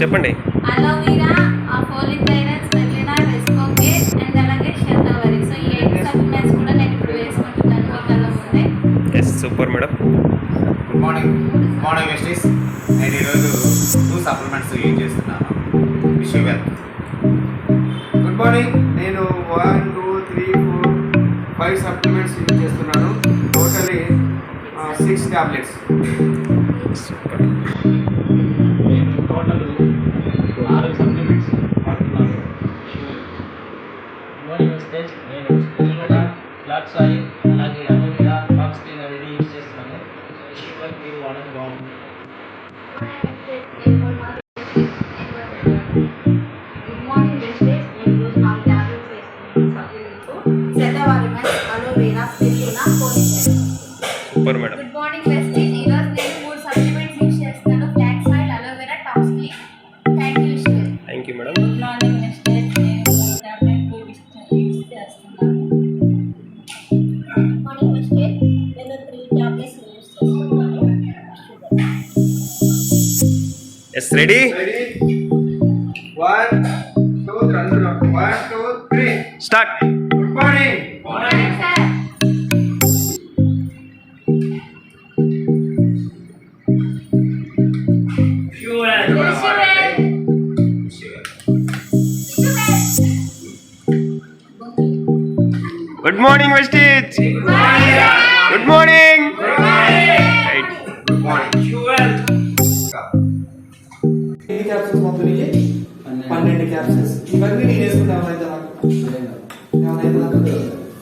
చెప్పండి. కూడా నేను super madam good morning good morning mysteries నేను ఈరోజు టూ సప్లిమెంట్స్ యూజ్ చేస్తున్నాను? విష్ వెల్ గుడ్ మార్నింగ్ నేను ఫైవ్ సప్లిమెంట్స్ యూజ్ చేస్తున్నాను. టోటలీ సిక్స్ ట్యాబ్లెట్స్ టోటల్ ఆరు సప్లిమెంట్స్ వాడుతున్నాను నేను స్కూల్లో flax oil super madam good morning Vestige ఈరోజు నేను మూడు సప్లిమెంట్స్ యూస్ చేస్తాను flax oil aloe vera tabs clean thank you విశ్వల్ thank you madam good morning Vestige నేను మూడు ట్యాబ్లెట్లు యూజ్ చేస్తున్నాను గుడ్ మార్నింగ్ వెస్టేజ్ నేను త్రీ ట్యాబ్లెట్స్ యూజ్ చేస్తున్నాను yes ready ready one two రెండు one two three start good morning good morning Vestige good morning capsules మొత్తం పన్నెండు capsules ఇవన్నీ నేను వేసుకుంటా ఏమైనా నాకు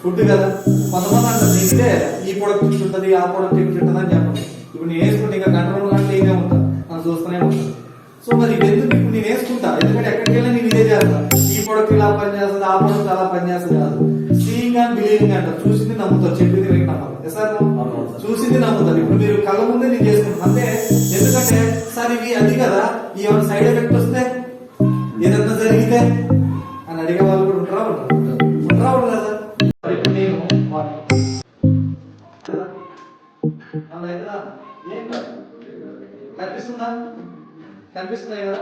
ఫుడ్ కదా. కొంతమంది అంటారు నేను ఇదే ఈ ప్రొడక్ట్ తింటుంటది ఆ ప్రొడక్ట్ తింటుంటది అని చెప్పండి ఇప్పుడు నేను వేసుకుంటే ఇంకా గంట రెండు గంటలు ఏమే ఉంటా? నన్ను చూస్తూనే ఉంటాను సో మరి ఎందుకు ఇప్పుడు నేను వేసుకుంటా? ఎందుకంటే ఎక్కడికి వెళ్ళినా నేను ఇదే చేస్తా. ఈ ప్రొడక్ట్ ఇలా పనిచేస్తుంది ఆ ప్రొడక్ట్ అలా పనిచేస్తుంది కాదు. బిలీవింగ్ అంటారు చూసింది నమ్ముతారు చెప్పింది వెయిట్ నమ్మరు సార్? చూసింది నమ్ముతారు ఇప్పుడు మీరు కళ్ళ ముందే నేను చేసుకుంటాను అంటే ఎందుకంటే సార్ ఇవి అది కదా. ఈ ఏమైనా సైడ్ ఎఫెక్ట్ వస్తే ఏదన్నా జరిగితే అని అడిగే వాళ్ళు కూడా ఉంటారా ఉంటారు? ఉంటారా ఉండరు కదా మరి ఇప్పుడు నేను కదా?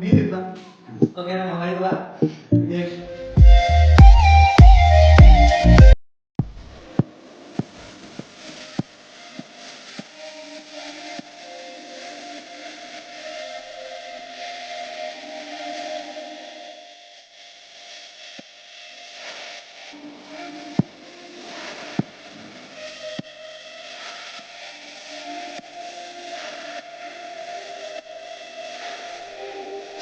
Mirip lah. Kok kira makanya itu lah. Ya.